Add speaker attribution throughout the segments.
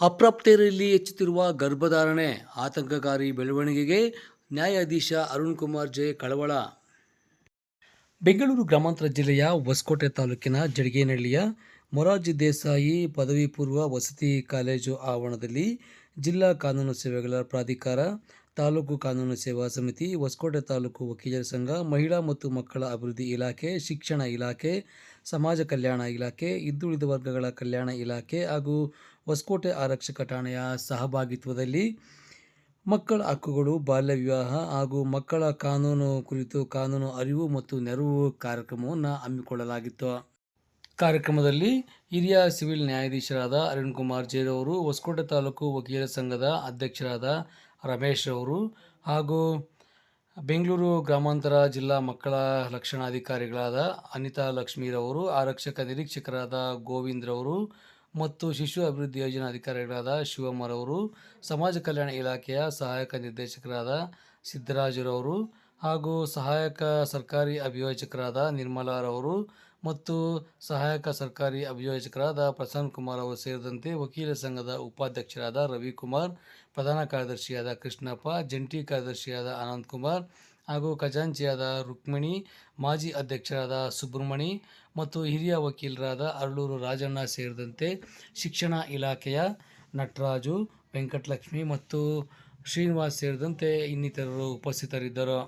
Speaker 1: ಅಪ್ರಾಪ್ತೆಯರಲ್ಲಿ ಹೆಚ್ಚುತ್ತಿರುವ ಗರ್ಭಧಾರಣೆ, ಆತಂಕಕಾರಿ ಬೆಳವಣಿಗೆಗೆ ನ್ಯಾಯಾಧೀಶ ಅರುಣ್ ಕುಮಾರ್ ಜೆ ಕಳವಳ. ಬೆಂಗಳೂರು ಗ್ರಾಮಾಂತರ ಜಿಲ್ಲೆಯ ಹೊಸಕೋಟೆ ತಾಲೂಕಿನ ಜಡಿಗೇನಹಳ್ಳಿಯ ಮೊರಾರ್ಜಿ ದೇಸಾಯಿ ಪದವಿ ಪೂರ್ವ ವಸತಿ ಕಾಲೇಜು ಆವರಣದಲ್ಲಿ ಜಿಲ್ಲಾ ಕಾನೂನು ಸೇವೆಗಳ ಪ್ರಾಧಿಕಾರ, ತಾಲೂಕು ಕಾನೂನು ಸೇವಾ ಸಮಿತಿ, ಹೊಸಕೋಟೆ ತಾಲೂಕು ವಕೀಲರ ಸಂಘ, ಮಹಿಳಾ ಮತ್ತು ಮಕ್ಕಳ ಅಭಿವೃದ್ಧಿ ಇಲಾಖೆ, ಶಿಕ್ಷಣ ಇಲಾಖೆ, ಸಮಾಜ ಕಲ್ಯಾಣ ಇಲಾಖೆ ಹಿಂದುಳಿದ ವರ್ಗಗಳ ಕಲ್ಯಾಣ ಇಲಾಖೆ ಹಾಗೂ ಹೊಸಕೋಟೆ ಆರಕ್ಷಕ ಠಾಣೆಯ ಸಹಭಾಗಿತ್ವದಲ್ಲಿ ಮಕ್ಕಳ ಹಕ್ಕುಗಳು, ಬಾಲ್ಯ ವಿವಾಹ ಹಾಗೂ ಮಕ್ಕಳ ಕಾನೂನು ಕುರಿತು ಕಾನೂನು ಅರಿವು ಮತ್ತು ನೆರವು ಕಾರ್ಯಕ್ರಮವನ್ನು ಹಮ್ಮಿಕೊಳ್ಳಲಾಗಿತ್ತು. ಕಾರ್ಯಕ್ರಮದಲ್ಲಿ ಹಿರಿಯ ಸಿವಿಲ್ ನ್ಯಾಯಾಧೀಶರಾದ ಅರುಣ್ ಕುಮಾರ್ ಜೇರವರು, ಹೊಸಕೋಟೆ ತಾಲೂಕು ವಕೀಲರ ಸಂಘದ ಅಧ್ಯಕ್ಷರಾದ ರಮೇಶ್ ಅವರು ಹಾಗೂ ಬೆಂಗಳೂರು ಗ್ರಾಮಾಂತರ ಜಿಲ್ಲಾ ಮಕ್ಕಳ ರಕ್ಷಣಾಧಿಕಾರಿಗಳಾದ ಅನಿತಾ ಲಕ್ಷ್ಮೀರವರು, ಆರಕ್ಷಕ ನಿರೀಕ್ಷಕರಾದ ಗೋವಿಂದ್ರವರು ಮತ್ತು ಶಿಶು ಅಭಿವೃದ್ಧಿ ಯೋಜನಾ ಅಧಿಕಾರಿಗಳಾದ ಶಿವಮ್ಮರವರು ಸಮಾಜ ಕಲ್ಯಾಣ ಇಲಾಖೆಯ ಸಹಾಯಕ ನಿರ್ದೇಶಕರಾದ ಸಿದ್ದರಾಜರವರು ಹಾಗೂ ಸಹಾಯಕ ಸರ್ಕಾರಿ ಅಭಿಯೋಜಕರಾದ ನಿರ್ಮಲಾರವರು ಮತ್ತು ಸಹಾಯಕ ಸರ್ಕಾರಿ ಅಭಿಯೋಜಕರಾದ ಪ್ರಸನ್ನ ಕುಮಾರ್ ಅವರು ಸೇರಿದಂತೆ ವಕೀಲ ಸಂಘದ ಉಪಾಧ್ಯಕ್ಷರಾದ ರವಿಕುಮಾರ್, ಪ್ರಧಾನ ಕಾರ್ಯದರ್ಶಿಯಾದ ಕೃಷ್ಣಪ್ಪ, ಜಂಟಿ ಕಾರ್ಯದರ್ಶಿಯಾದ ಆನಂದ್ ಕುಮಾರ್ ಹಾಗೂ ಖಜಾಂಚಿಯಾದ ರುಕ್ಮಿಣಿ, ಮಾಜಿ ಅಧ್ಯಕ್ಷರಾದ ಸುಬ್ರಹ್ಮಣಿ ಮತ್ತು ಹಿರಿಯ ವಕೀಲರಾದ ಅರಳೂರು ರಾಜಣ್ಣ ಸೇರಿದಂತೆ ಶಿಕ್ಷಣ ಇಲಾಖೆಯ ನಟರಾಜು ವೆಂಕಟಲಕ್ಷ್ಮಿ ಮತ್ತು ಶ್ರೀನಿವಾಸ್ ಸೇರಿದಂತೆ ಇನ್ನಿತರರು ಉಪಸ್ಥಿತರಿದ್ದರು.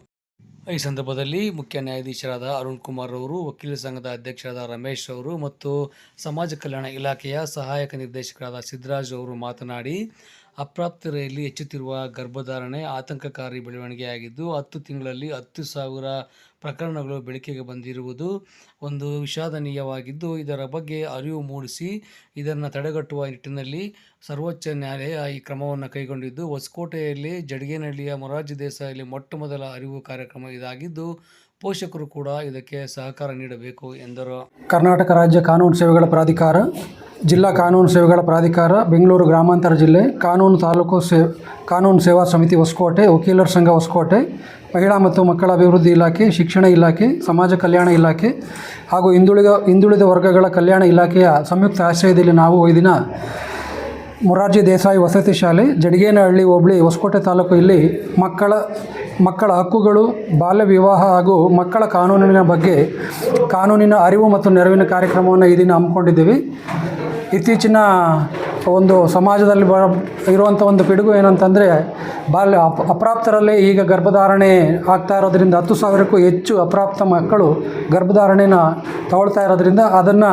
Speaker 1: ಈ ಸಂದರ್ಭದಲ್ಲಿ ಮುಖ್ಯ ನ್ಯಾಯಾಧೀಶರಾದ ಅರುಣ್ ಕುಮಾರ್ ಅವರು ವಕೀಲರ ಸಂಘದ ಅಧ್ಯಕ್ಷರಾದ ರಮೇಶ್ ಅವರು ಮತ್ತು ಸಮಾಜ ಕಲ್ಯಾಣ ಇಲಾಖೆಯ ಸಹಾಯಕ ನಿರ್ದೇಶಕರಾದ ಸಿದ್ದರಾಜ್ ಅವರು ಮಾತನಾಡಿ ಅಪ್ರಾಪ್ತರಲ್ಲಿ ಹೆಚ್ಚುತ್ತಿರುವ ಗರ್ಭಧಾರಣೆ ಆತಂಕಕಾರಿ ಬೆಳವಣಿಗೆಯಾಗಿದ್ದು, ಹತ್ತು ತಿಂಗಳಲ್ಲಿ ಹತ್ತು ಸಾವಿರ ಪ್ರಕರಣಗಳು ಬೆಳಕಿಗೆ ಬಂದಿರುವುದು ಒಂದು ವಿಷಾದನೀಯವಾಗಿದ್ದು, ಇದರ ಬಗ್ಗೆ ಅರಿವು ಮೂಡಿಸಿ ಇದನ್ನು ತಡೆಗಟ್ಟುವ ನಿಟ್ಟಿನಲ್ಲಿ ಸರ್ವೋಚ್ಚ ನ್ಯಾಯಾಲಯ ಈ ಕ್ರಮವನ್ನು ಕೈಗೊಂಡಿದ್ದು. ಹೊಸಕೋಟೆಯಲ್ಲಿ ಜಡಿಗೇನಹಳ್ಳಿಯ ಮೊರಾರ್ಜಿ ದೇಸಾಯಲ್ಲಿ ಮೊಟ್ಟ ಮೊದಲ ಅರಿವು ಕಾರ್ಯಕ್ರಮ ಇದಾಗಿದ್ದು, ಪೋಷಕರು ಕೂಡ ಇದಕ್ಕೆ ಸಹಕಾರ ನೀಡಬೇಕು ಎಂದರು.
Speaker 2: ಕರ್ನಾಟಕ ರಾಜ್ಯ ಕಾನೂನು ಸೇವೆಗಳ ಪ್ರಾಧಿಕಾರ, ಜಿಲ್ಲಾ ಕಾನೂನು ಸೇವೆಗಳ ಪ್ರಾಧಿಕಾರ, ಬೆಂಗಳೂರು ಗ್ರಾಮಾಂತರ ಜಿಲ್ಲೆ, ಕಾನೂನು ತಾಲೂಕು ಸೇ, ಕಾನೂನು ಸೇವಾ ಸಮಿತಿ ಹೊಸಕೋಟೆ, ವಕೀಲರ ಸಂಘ ಹೊಸಕೋಟೆ ಮಹಿಳಾ ಮತ್ತು ಮಕ್ಕಳ ಅಭಿವೃದ್ಧಿ ಇಲಾಖೆ, ಶಿಕ್ಷಣ ಇಲಾಖೆ, ಸಮಾಜ ಕಲ್ಯಾಣ ಇಲಾಖೆ ಹಾಗೂ ಹಿಂದುಳಿದ ಹಿಂದುಳಿದ ವರ್ಗಗಳ ಕಲ್ಯಾಣ ಇಲಾಖೆಯ ಸಂಯುಕ್ತ ಆಶ್ರಯದಲ್ಲಿ ನಾವು ಈ ದಿನ ಮೊರಾರ್ಜಿ ದೇಸಾಯಿ ವಸತಿ ಶಾಲೆ, ಜಡಿಗೇನಹಳ್ಳಿ ಹೋಬಳಿ, ಹೊಸಕೋಟೆ ತಾಲೂಕು ಇಲ್ಲಿ ಮಕ್ಕಳ ಮಕ್ಕಳ ಹಕ್ಕುಗಳು, ಬಾಲ್ಯ ವಿವಾಹ ಹಾಗೂ ಮಕ್ಕಳ ಕಾನೂನಿನ ಬಗ್ಗೆ ಕಾನೂನಿನ ಅರಿವು ಮತ್ತು ನೆರವಿನ ಕಾರ್ಯಕ್ರಮವನ್ನು ಈ ದಿನ ಹಮ್ಮಿಕೊಂಡಿದ್ದೀವಿ. ಇತ್ತೀಚಿನ ಒಂದು ಸಮಾಜದಲ್ಲಿ ಬ ಇರುವಂಥ ಒಂದು ಪಿಡುಗು ಏನಂತಂದರೆ ಬಾಲ್ಯ ಅಪ್ ಅಪ್ರಾಪ್ತರಲ್ಲೇ ಈಗ ಗರ್ಭಧಾರಣೆ ಆಗ್ತಾ ಇರೋದ್ರಿಂದ ಹತ್ತು ಸಾವಿರಕ್ಕೂ ಹೆಚ್ಚು ಅಪ್ರಾಪ್ತ ಮಕ್ಕಳು ಗರ್ಭಧಾರಣೆನ ತಗೊಳ್ತಾ ಇರೋದ್ರಿಂದ ಅದನ್ನು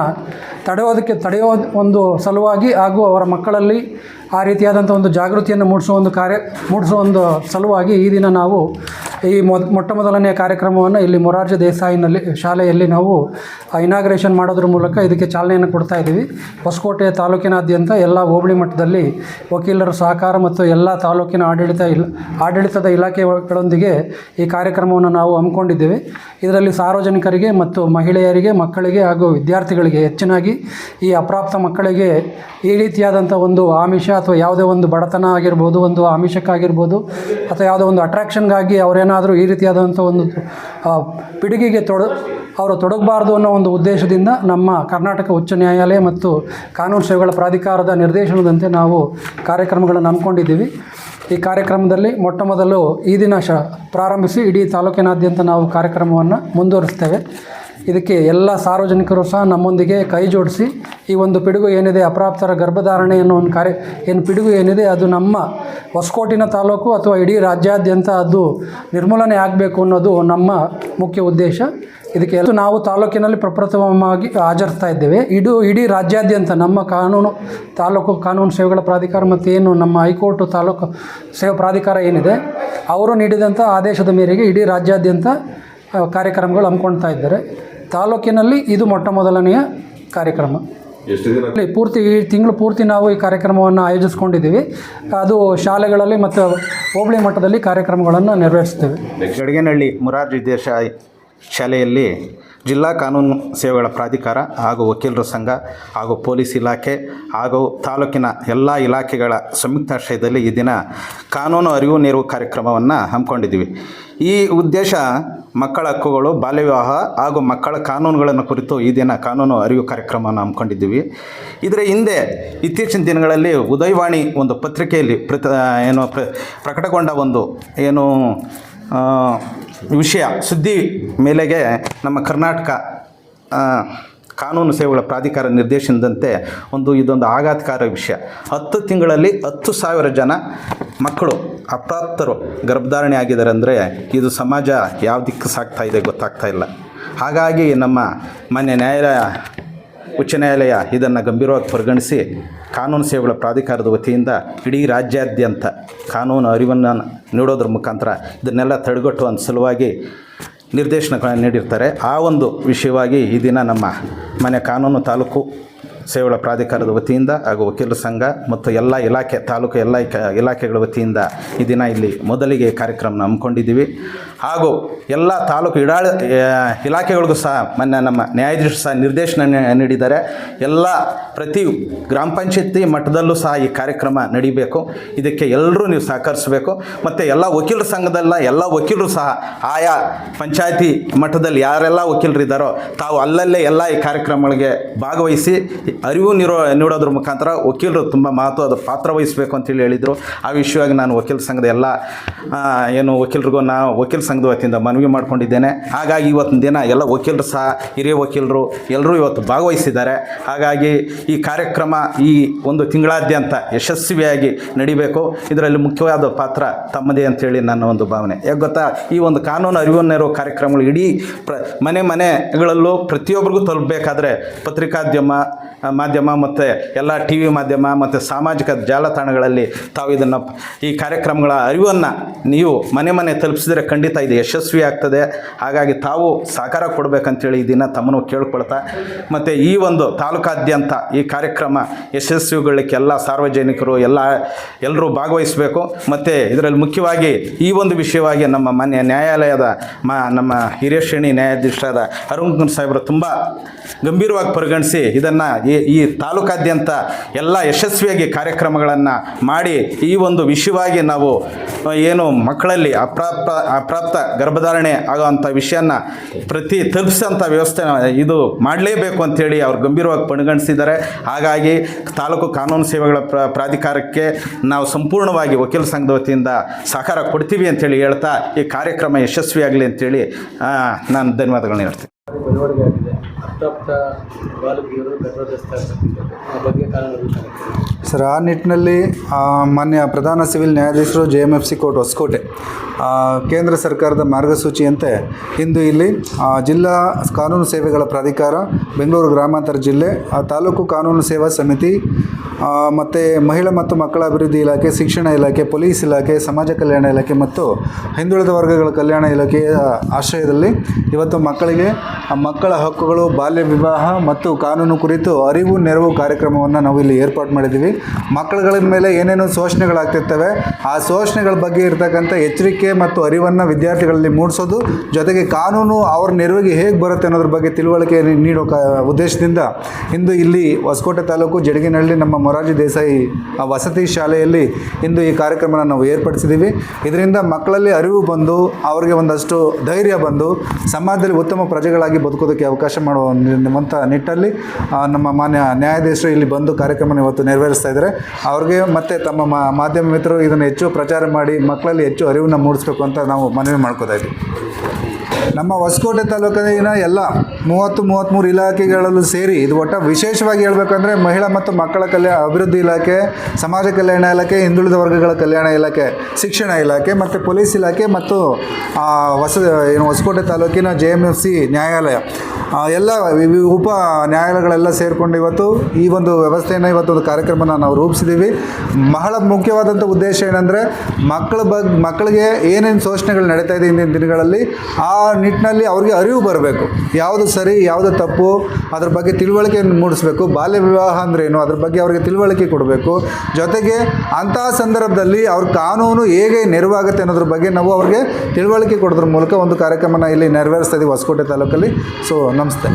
Speaker 2: ತಡೆಯೋದಕ್ಕೆ ತಡೆಯೋ ಒಂದು ಸಲುವಾಗಿ ಹಾಗೂ ಅವರ ಮಕ್ಕಳಲ್ಲಿ ಆ ರೀತಿಯಾದಂಥ ಒಂದು ಜಾಗೃತಿಯನ್ನು ಮೂಡಿಸುವ ಒಂದು ಕಾರ್ಯ, ಮೂಡಿಸುವ ಒಂದು ಸಲುವಾಗಿ ಈ ದಿನ ನಾವು ಈ ಮೊಟ್ಟ ಮೊದಲನೆಯ ಕಾರ್ಯಕ್ರಮವನ್ನು ಇಲ್ಲಿ ಮೊರಾರ್ಜಿ ದೇಸಾಯಿನಲ್ಲಿ, ಶಾಲೆಯಲ್ಲಿ ನಾವು ಇನಾಗ್ರೇಷನ್ ಮಾಡೋದ್ರ ಮೂಲಕ ಇದಕ್ಕೆ ಚಾಲನೆಯನ್ನು ಕೊಡ್ತಾ ಇದ್ದೀವಿ. ಹೊಸಕೋಟೆ ತಾಲೂಕಿನಾದ್ಯಂತ ಎಲ್ಲ ಹೋಬಳಿ ಮಟ್ಟದಲ್ಲಿ ವಕೀಲರ ಸಹಕಾರ ಮತ್ತು ಎಲ್ಲ ತಾಲೂಕಿನ ಆಡಳಿತ ಇಲ್ಲ ಆಡಳಿತದ ಇಲಾಖೆಗಳೊಂದಿಗೆ ಈ ಕಾರ್ಯಕ್ರಮವನ್ನು ನಾವು ಹಮ್ಮಿಕೊಂಡಿದ್ದೇವೆ. ಇದರಲ್ಲಿ ಸಾರ್ವಜನಿಕರಿಗೆ ಮತ್ತು ಮಹಿಳೆಯರಿಗೆ, ಮಕ್ಕಳಿಗೆ ಹಾಗೂ ವಿದ್ಯಾರ್ಥಿಗಳಿಗೆ ಹೆಚ್ಚಿನಾಗಿ ಈ ಅಪ್ರಾಪ್ತ ಮಕ್ಕಳಿಗೆ ಈ ರೀತಿಯಾದಂಥ ಒಂದು ಆಮಿಷ ಅಥವಾ ಯಾವುದೇ ಒಂದು ಬಡತನ ಆಗಿರ್ಬೋದು, ಒಂದು ಆಮಿಷಕ್ಕಾಗಿರ್ಬೋದು, ಅಥವಾ ಯಾವುದೋ ಒಂದು ಅಟ್ರಾಕ್ಷನ್ಗಾಗಿ ಅವರೇನಾದರೂ ಈ ರೀತಿಯಾದಂಥ ಒಂದು ಪಿಡುಗಿಗೆ ತೊಡ, ಅವರು ತೊಡಗಬಾರ್ದು ಅನ್ನೋ ಒಂದು ಉದ್ದೇಶದಿಂದ ನಮ್ಮ ಕರ್ನಾಟಕ ಉಚ್ಚ ನ್ಯಾಯಾಲಯ ಮತ್ತು ಕಾನೂನು ಸೇವೆಗಳ ಪ್ರಾಧಿಕಾರದ ನಿರ್ದೇಶನದಂತೆ ನಾವು ಕಾರ್ಯಕ್ರಮಗಳನ್ನು ಹಮ್ಮಿಕೊಂಡಿದ್ದೀವಿ. ಈ ಕಾರ್ಯಕ್ರಮದಲ್ಲಿ ಮೊಟ್ಟ ಮೊದಲು ಈ ದಿನ ಶ, ಪ್ರಾರಂಭಿಸಿ ಇಡೀ ತಾಲೂಕಿನಾದ್ಯಂತ ನಾವು ಕಾರ್ಯಕ್ರಮವನ್ನು ಮುಂದುವರಿಸ್ತೇವೆ. ಇದಕ್ಕೆ ಎಲ್ಲ ಸಾರ್ವಜನಿಕರು ಸಹ ನಮ್ಮೊಂದಿಗೆ ಕೈ ಜೋಡಿಸಿ ಈ ಒಂದು ಪಿಡುಗು ಏನಿದೆ, ಅಪ್ರಾಪ್ತರ ಗರ್ಭಧಾರಣೆ ಅನ್ನೋ ಒಂದು ಕಾರ್ಯ, ಏನು ಪಿಡುಗು ಏನಿದೆ ಅದು ನಮ್ಮ ಹೊಸಕೋಟಿನ ತಾಲೂಕು ಅಥವಾ ಇಡೀ ರಾಜ್ಯಾದ್ಯಂತ ಅದು ನಿರ್ಮೂಲನೆ ಆಗಬೇಕು ಅನ್ನೋದು ನಮ್ಮ ಮುಖ್ಯ ಉದ್ದೇಶ. ಇದಕ್ಕೆ ಎಲ್ಲ ನಾವು ತಾಲೂಕಿನಲ್ಲಿ ಪ್ರಪ್ರಥಮವಾಗಿ ಆಚರಿಸ್ತಾ ಇದ್ದೇವೆ. ಇದು ಇಡೀ ರಾಜ್ಯಾದ್ಯಂತ ನಮ್ಮ ಕಾನೂನು, ತಾಲೂಕು ಕಾನೂನು ಸೇವೆಗಳ ಪ್ರಾಧಿಕಾರ ಮತ್ತು ಏನು ನಮ್ಮ ಹೈಕೋರ್ಟ್ ತಾಲೂಕು ಸೇವಾ ಪ್ರಾಧಿಕಾರ ಏನಿದೆ, ಅವರು ನೀಡಿದಂಥ ಆದೇಶದ ಮೇರೆಗೆ ಇಡೀ ರಾಜ್ಯಾದ್ಯಂತ ಕಾರ್ಯಕ್ರಮಗಳು ಹಮ್ಮಿಕೊಳ್ತಾ ಇದ್ದಾರೆ. ತಾಲೂಕಿನಲ್ಲಿ ಇದು ಮೊಟ್ಟ ಮೊದಲನೆಯ ಕಾರ್ಯಕ್ರಮ.
Speaker 3: ಎಷ್ಟು ದಿನ
Speaker 2: ಇಲ್ಲಿ ಪೂರ್ತಿ ಈ ತಿಂಗಳು ಪೂರ್ತಿ ನಾವು ಈ ಕಾರ್ಯಕ್ರಮವನ್ನು ಆಯೋಜಿಸ್ಕೊಂಡಿದ್ದೀವಿ. ಅದು ಶಾಲೆಗಳಲ್ಲಿ ಮತ್ತು ಹೋಬಳಿ ಮಟ್ಟದಲ್ಲಿ ಕಾರ್ಯಕ್ರಮಗಳನ್ನು ನೆರವೇರಿಸ್ತೇವೆ.
Speaker 4: ಗಡಿಗೇನಹಳ್ಳಿ ಮುರಾರ್ಜಿ ದೇಸಾಯಿ ಶಾಲೆಯಲ್ಲಿ
Speaker 3: ಜಿಲ್ಲಾ ಕಾನೂನು ಸೇವೆಗಳ ಪ್ರಾಧಿಕಾರ ಹಾಗೂ ವಕೀಲರ ಸಂಘ ಹಾಗೂ ಪೊಲೀಸ್ ಇಲಾಖೆ ಹಾಗೂ ತಾಲೂಕಿನ ಎಲ್ಲ ಇಲಾಖೆಗಳ ಸಂಯುಕ್ತಾಶ್ರಯದಲ್ಲಿ ಈ ದಿನ ಕಾನೂನು ಅರಿವು ನೆರವು ಕಾರ್ಯಕ್ರಮವನ್ನು ಹಮ್ಮಿಕೊಂಡಿದ್ದೀವಿ. ಈ ಉದ್ದೇಶ ಮಕ್ಕಳ ಹಕ್ಕುಗಳು ಬಾಲ್ಯ ವಿವಾಹ ಹಾಗೂ ಮಕ್ಕಳ ಕಾನೂನುಗಳನ್ನು ಕುರಿತು ಈ ದಿನ ಕಾನೂನು ಅರಿವು ಕಾರ್ಯಕ್ರಮವನ್ನು ಹಮ್ಮಿಕೊಂಡಿದ್ದೀವಿ. ಇದರ ಹಿಂದೆ ಇತ್ತೀಚಿನ ದಿನಗಳಲ್ಲಿ ಉದಯವಾಣಿ ಒಂದು ಪತ್ರಿಕೆಯಲ್ಲಿ ಪ್ರತ ಏನು ಪ್ರ ಪ್ರಕಟಗೊಂಡ ಒಂದು ಏನು ವಿಷಯ, ಸುದ್ದಿ ಮೇಲೆಗೆ ನಮ್ಮ ಕರ್ನಾಟಕ ಕಾನೂನು ಸೇವೆಗಳ ಪ್ರಾಧಿಕಾರ ನಿರ್ದೇಶನದಂತೆ ಒಂದು ಇದೊಂದು ಆಘಾತಕಾರ ವಿಷಯ. ಹತ್ತು ತಿಂಗಳಲ್ಲಿ ಹತ್ತು ಸಾವಿರ ಜನ ಮಕ್ಕಳು ಅಪ್ರಾಪ್ತರು ಗರ್ಭಧಾರಣೆ ಆಗಿದ್ದಾರೆ ಅಂದರೆ ಇದು ಸಮಾಜ ಯಾವ ದಿಕ್ಕು ಸಾಗ್ತಾ ಇದೆ ಗೊತ್ತಾಗ್ತಾ ಇಲ್ಲ. ಹಾಗಾಗಿ ನಮ್ಮ ಮಾನ್ಯ ನ್ಯಾಯಾಲಯ ಉಚ್ಚ ನ್ಯಾಯಾಲಯ ಇದನ್ನು ಗಂಭೀರವಾಗಿ ಪರಿಗಣಿಸಿ ಕಾನೂನು ಸೇವೆಗಳ ಪ್ರಾಧಿಕಾರದ ವತಿಯಿಂದ ಇಡೀ ರಾಜ್ಯಾದ್ಯಂತ ಕಾನೂನು ಅರಿವನ್ನು ನೀಡೋದ್ರ ಮುಖಾಂತರ ಇದನ್ನೆಲ್ಲ ತಡೆಗಟ್ಟುವ ಸಲುವಾಗಿ ನಿರ್ದೇಶನಗಳನ್ನು ನೀಡಿರ್ತಾರೆ. ಆ ಒಂದು ವಿಷಯವಾಗಿ ಈ ದಿನ ನಮ್ಮ ಮನೆ ಕಾನೂನು ತಾಲೂಕು ಸೇವೆಗಳ ಪ್ರಾಧಿಕಾರದ ವತಿಯಿಂದ ಹಾಗೂ ವಕೀಲರ ಸಂಘ ಮತ್ತು ಎಲ್ಲ ಇಲಾಖೆ ತಾಲೂಕು ಎಲ್ಲ ಇಲಾಖೆಗಳ ವತಿಯಿಂದ ಈ ದಿನ ಇಲ್ಲಿ ಮೊದಲಿಗೆ ಕಾರ್ಯಕ್ರಮನ ಹಮ್ಮಿಕೊಂಡಿದ್ದೀವಿ. ಹಾಗೂ ಎಲ್ಲ ತಾಲೂಕು ಇಡಾಳ ಇಲಾಖೆಗಳಿಗೂ ಸಹ ಮೊನ್ನೆ ನಮ್ಮ ನ್ಯಾಯಾಧೀಶರು ಸಹ ನಿರ್ದೇಶನ ನೀಡಿದ್ದಾರೆ. ಎಲ್ಲ ಪ್ರತಿ ಗ್ರಾಮ ಪಂಚಾಯತಿ ಮಟ್ಟದಲ್ಲೂ ಸಹ ಈ ಕಾರ್ಯಕ್ರಮ ನಡೀಬೇಕು. ಇದಕ್ಕೆ ಎಲ್ಲರೂ ನೀವು ಸಹಕರಿಸಬೇಕು. ಮತ್ತು ಎಲ್ಲ ವಕೀಲರ ಸಂಘದಲ್ಲ, ಎಲ್ಲ ವಕೀಲರು ಸಹ ಆಯಾ ಪಂಚಾಯತಿ ಮಟ್ಟದಲ್ಲಿ ಯಾರೆಲ್ಲ ವಕೀಲರಿದ್ದಾರೋ ತಾವು ಅಲ್ಲಲ್ಲೇ ಎಲ್ಲ ಈ ಕಾರ್ಯಕ್ರಮಗಳಿಗೆ ಭಾಗವಹಿಸಿ ಅರಿವು ನೀಡೋ ನೀಡೋದ್ರ ಮುಖಾಂತರ ವಕೀಲರು ತುಂಬ ಮಹತ್ವದ ಪಾತ್ರ ವಹಿಸಬೇಕು ಅಂತೇಳಿ ಹೇಳಿದರು. ಆ ವಿಷಯವಾಗಿ ನಾನು ವಕೀಲ ಸಂಘದ ಎಲ್ಲ ಏನು ವಕೀಲರಿಗೂ ನಾ, ವಕೀಲ ಸಂಘದ ವತಿಯಿಂದ ಮನವಿ ಮಾಡಿಕೊಂಡಿದ್ದೇನೆ. ಹಾಗಾಗಿ ಇವತ್ತಿನ ದಿನ ಎಲ್ಲ ವಕೀಲರು ಸಹ, ಹಿರಿಯ ವಕೀಲರು ಎಲ್ಲರೂ ಇವತ್ತು ಭಾಗವಹಿಸಿದ್ದಾರೆ. ಹಾಗಾಗಿ ಈ ಕಾರ್ಯಕ್ರಮ ಈ ಒಂದು ತಿಂಗಳಾದ್ಯಂತ ಯಶಸ್ವಿಯಾಗಿ ನಡಿಬೇಕು. ಇದರಲ್ಲಿ ಮುಖ್ಯವಾದ ಪಾತ್ರ ತಮ್ಮದೇ ಅಂತೇಳಿ ನನ್ನ ಒಂದು ಭಾವನೆ. ಯಾಕೆ ಗೊತ್ತಾ? ಈ ಒಂದು ಕಾನೂನು ಅರಿವನ್ನು ಇರೋ ಕಾರ್ಯಕ್ರಮಗಳು ಇಡೀ ಪ್ರ, ಮನೆ ಮನೆಗಳಲ್ಲೂ ಪ್ರತಿಯೊಬ್ಬರಿಗೂ ತಲುಪಬೇಕಾದ್ರೆ ಪತ್ರಿಕಾದ್ಯಮ, ಮಾಧ್ಯಮ ಮತ್ತು ಎಲ್ಲ ಟಿ ವಿ ಮಾಧ್ಯಮ ಮತ್ತು ಸಾಮಾಜಿಕ ಜಾಲತಾಣಗಳಲ್ಲಿ ತಾವು ಇದನ್ನು ಈ ಕಾರ್ಯಕ್ರಮಗಳ ಅರಿವನ್ನು ನೀವು ಮನೆ ಮನೆ ತಲುಪಿಸಿದರೆ ಖಂಡಿತ ಇದು ಯಶಸ್ವಿ ಆಗ್ತದೆ. ಹಾಗಾಗಿ ತಾವು ಸಹಕಾರ ಕೊಡಬೇಕಂತೇಳಿ ಇದನ್ನು ದಿನ ತಮ್ಮನ್ನು ಕೇಳ್ಕೊಳ್ತಾ, ಮತ್ತು ಈ ಒಂದು ತಾಲೂಕಾದ್ಯಂತ ಈ ಕಾರ್ಯಕ್ರಮ ಯಶಸ್ವಿಗೊಳ್ಳಲಿಕ್ಕೆ ಎಲ್ಲ ಸಾರ್ವಜನಿಕರು ಎಲ್ಲ, ಎಲ್ಲರೂ ಭಾಗವಹಿಸಬೇಕು. ಮತ್ತು ಇದರಲ್ಲಿ ಮುಖ್ಯವಾಗಿ ಈ ಒಂದು ವಿಷಯವಾಗಿ ನಮ್ಮ ಮಾನ್ಯ ನ್ಯಾಯಾಲಯದ ಮಾ, ನಮ್ಮ ಹಿರಿಯ ಶ್ರೇಣಿ ನ್ಯಾಯಾಧೀಶರಾದ ಅರುಣ್ ಸಾಹೇಬರು ತುಂಬ ಗಂಭೀರವಾಗಿ ಪರಿಗಣಿಸಿ ಇದನ್ನು ಈ ಈ ತಾಲೂಕಾದ್ಯಂತ ಎಲ್ಲ ಯಶಸ್ವಿಯಾಗಿ ಕಾರ್ಯಕ್ರಮಗಳನ್ನು ಮಾಡಿ ಈ ಒಂದು ವಿಷಯವಾಗಿ ನಾವು ಏನು ಮಕ್ಕಳಲ್ಲಿ ಅಪ್ರಾಪ್ತ ಅಪ್ರಾಪ್ತ ಗರ್ಭಧಾರಣೆ ಆಗೋವಂಥ ವಿಷಯನ ಪ್ರತಿ ತಲುಪಿಸೋಂಥ ವ್ಯವಸ್ಥೆ ಇದು ಮಾಡಲೇಬೇಕು ಅಂತೇಳಿ ಅವ್ರು ಗಂಭೀರವಾಗಿ ಪರಿಗಣಿಸಿದ್ದಾರೆ ಹಾಗಾಗಿ ತಾಲೂಕು ಕಾನೂನು ಸೇವೆಗಳ ಪ್ರ ಪ್ರಾಧಿಕಾರಕ್ಕೆ ನಾವು ಸಂಪೂರ್ಣವಾಗಿ ವಕೀಲ ಸಂಘದ ವತಿಯಿಂದ ಸಹಕಾರ ಕೊಡ್ತೀವಿ ಅಂತೇಳಿ ಹೇಳ್ತಾ ಈ ಕಾರ್ಯಕ್ರಮ ಯಶಸ್ವಿಯಾಗಲಿ ಅಂತೇಳಿ ನಾನು ಧನ್ಯವಾದಗಳನ್ನ ಹೇಳ್ತೀನಿ.
Speaker 1: ಬಾಲಕಿಯರು ಆ ಬಗ್ಗೆ
Speaker 4: ಸರ್, ಆ ನಿಟ್ಟಿನಲ್ಲಿ ಮಾನ್ಯ ಪ್ರಧಾನ ಸಿವಿಲ್ ನ್ಯಾಯಾಧೀಶರು J M F C court, Hosakote ಕೇಂದ್ರ ಸರ್ಕಾರದ ಮಾರ್ಗಸೂಚಿಯಂತೆ ಇಂದು ಇಲ್ಲಿ ಜಿಲ್ಲಾ ಕಾನೂನು ಸೇವೆಗಳ ಪ್ರಾಧಿಕಾರ, ಬೆಂಗಳೂರು ಗ್ರಾಮಾಂತರ ಜಿಲ್ಲೆ ತಾಲೂಕು ಕಾನೂನು ಸೇವಾ ಸಮಿತಿ ಮತ್ತು ಮಹಿಳಾ ಮತ್ತು ಮಕ್ಕಳ ಅಭಿವೃದ್ಧಿ ಇಲಾಖೆ, ಶಿಕ್ಷಣ ಇಲಾಖೆ, ಪೊಲೀಸ್ ಇಲಾಖೆ, ಸಮಾಜ ಕಲ್ಯಾಣ ಇಲಾಖೆ ಮತ್ತು ಹಿಂದುಳಿದ ವರ್ಗಗಳ ಕಲ್ಯಾಣ ಇಲಾಖೆಯ ಆಶ್ರಯದಲ್ಲಿ ಇವತ್ತು ಮಕ್ಕಳಿಗೆ ಮಕ್ಕಳ ಹಕ್ಕುಗಳು, ಬಾಲ್ಯ ವಿವಾಹ ಮತ್ತು ಕಾನೂನು ಕುರಿತು ಅರಿವು, ನೆರವು ಕಾರ್ಯಕ್ರಮವನ್ನು ನಾವು ಇಲ್ಲಿ ಏರ್ಪಾಡು ಮಾಡಿದ್ದೀವಿ. ಮಕ್ಕಳುಗಳ ಮೇಲೆ ಏನೇನು ಶೋಷಣೆಗಳಾಗ್ತಿರ್ತವೆ, ಆ ಶೋಷಣೆಗಳ ಬಗ್ಗೆ ಇರತಕ್ಕಂಥ ಎಚ್ಚರಿಕೆ ಮತ್ತು ಅರಿವನ್ನು ವಿದ್ಯಾರ್ಥಿಗಳಲ್ಲಿ ಮೂಡಿಸೋದು, ಜೊತೆಗೆ ಕಾನೂನು ಅವ್ರ ನೆರವಿಗೆ ಹೇಗೆ ಬರುತ್ತೆ ಅನ್ನೋದ್ರ ಬಗ್ಗೆ ತಿಳುವಳಿಕೆ ನೀಡೋ ಕ, ಉದ್ದೇಶದಿಂದ ಇಂದು ಇಲ್ಲಿ ಹೊಸಕೋಟೆ ತಾಲೂಕು ಜಡಗಿನಹಳ್ಳಿ ನಮ್ಮ ಮೊರಾರ್ಜಿ ದೇಸಾಯಿ ಆ ವಸತಿ ಶಾಲೆಯಲ್ಲಿ ಇಂದು ಈ ಕಾರ್ಯಕ್ರಮನ ನಾವು ಏರ್ಪಡಿಸಿದ್ದೀವಿ. ಇದರಿಂದ ಮಕ್ಕಳಲ್ಲಿ ಅರಿವು ಬಂದು, ಅವರಿಗೆ ಒಂದಷ್ಟು ಧೈರ್ಯ ಬಂದು, ಸಮಾಜದಲ್ಲಿ ಉತ್ತಮ ಪ್ರಜೆಗಳಾಗಿ ಬದುಕೋದಕ್ಕೆ ಅವಕಾಶ ಮಾಡುವಂಥ ನಿಟ್ಟಲ್ಲಿ ನಮ್ಮ ಮಾನ್ಯ ನ್ಯಾಯಾಧೀಶರು ಇಲ್ಲಿ ಬಂದು ಕಾರ್ಯಕ್ರಮನ ಇವತ್ತು ನೆರವೇರಿಸ್ತಾ ಇದ್ದಾರೆ. ಅವ್ರಿಗೆ ಮತ್ತು ತಮ್ಮ ಮಾಧ್ಯಮ ಮಿತ್ರರು ಇದನ್ನು ಹೆಚ್ಚು ಪ್ರಚಾರ ಮಾಡಿ, ಮಕ್ಕಳಲ್ಲಿ ಹೆಚ್ಚು ಅರಿವನ್ನು ಮೂಡಿಸ್ಬೇಕು ಅಂತ ನಾವು ಮನವಿ ಮಾಡ್ಕೋತಾ ಇದ್ದೀವಿ. ನಮ್ಮ ಹೊಸಕೋಟೆ ತಾಲೂಕಿನ ಎಲ್ಲ ಮೂವತ್ತು ಮೂವತ್ತ್ಮೂರು ಇಲಾಖೆಗಳಲ್ಲೂ ಸೇರಿ ಇದು ಒಟ್ಟು ವಿಶೇಷವಾಗಿ ಹೇಳಬೇಕಂದ್ರೆ ಮಹಿಳಾ ಮತ್ತು ಮಕ್ಕಳ ಕಲ್ಯಾಣ ಅಭಿವೃದ್ಧಿ ಇಲಾಖೆ, ಸಮಾಜ ಕಲ್ಯಾಣ ಇಲಾಖೆ, ಹಿಂದುಳಿದ ವರ್ಗಗಳ ಕಲ್ಯಾಣ ಇಲಾಖೆ, ಶಿಕ್ಷಣ ಇಲಾಖೆ ಮತ್ತು ಪೊಲೀಸ್ ಇಲಾಖೆ ಮತ್ತು ಹೊಸ, ಏನು ಹೊಸಕೋಟೆ ತಾಲೂಕಿನ ಜೆ ಎಂ ಎಫ್ ಸಿ ನ್ಯಾಯಾಲಯ. ಎಲ್ಲ ಉಪ ನ್ಯಾಯಾಲಯಗಳೆಲ್ಲ ಸೇರಿಕೊಂಡು ಇವತ್ತು ಈ ಒಂದು ವ್ಯವಸ್ಥೆಯನ್ನು ಇವತ್ತು ಒಂದು ಕಾರ್ಯಕ್ರಮನ ನಾವು ರೂಪಿಸಿದ್ದೀವಿ ಬಹಳ ಮುಖ್ಯವಾದಂಥ ಉದ್ದೇಶ ಏನಂದರೆ ಮಕ್ಕಳ ಬಗ್ಗೆ ಮಕ್ಕಳಿಗೆ ಏನೇನು ಶೋಷಣೆಗಳು ನಡೀತಾ ಇದೆ ಇಂದಿನ ದಿನಗಳಲ್ಲಿ ಆ ನಿಟ್ಟಿನಲ್ಲಿ ಅವ್ರಿಗೆ ಅರಿವು ಬರಬೇಕು. ಯಾವುದು ಸರಿ, ಯಾವುದು ತಪ್ಪು, ಅದ್ರ ಬಗ್ಗೆ ತಿಳುವಳಿಕೆಯನ್ನು ಮೂಡಿಸಬೇಕು. ಬಾಲ್ಯ ವಿವಾಹ ಅಂದ್ರೇನು ಅದ್ರ ಬಗ್ಗೆ ಅವರಿಗೆ ತಿಳುವಳಿಕೆ ಕೊಡಬೇಕು. ಜೊತೆಗೆ ಅಂತಹ ಸಂದರ್ಭದಲ್ಲಿ ಅವ್ರ ಕಾನೂನು ಹೇಗೆ ನೆರವಾಗುತ್ತೆ ಅನ್ನೋದ್ರ ಬಗ್ಗೆ ನಾವು ಅವ್ರಿಗೆ ತಿಳುವಳಿಕೆ ಕೊಡೋದ್ರ ಮೂಲಕ ಒಂದು ಕಾರ್ಯಕ್ರಮನ ಇಲ್ಲಿ ನೆರವೇರಿಸ್ತಾ ಇದ್ದೀವಿ ಹೊಸಕೋಟೆ ತಾಲೂಕಲ್ಲಿ. ಸೊ ನಮಸ್ತೆ.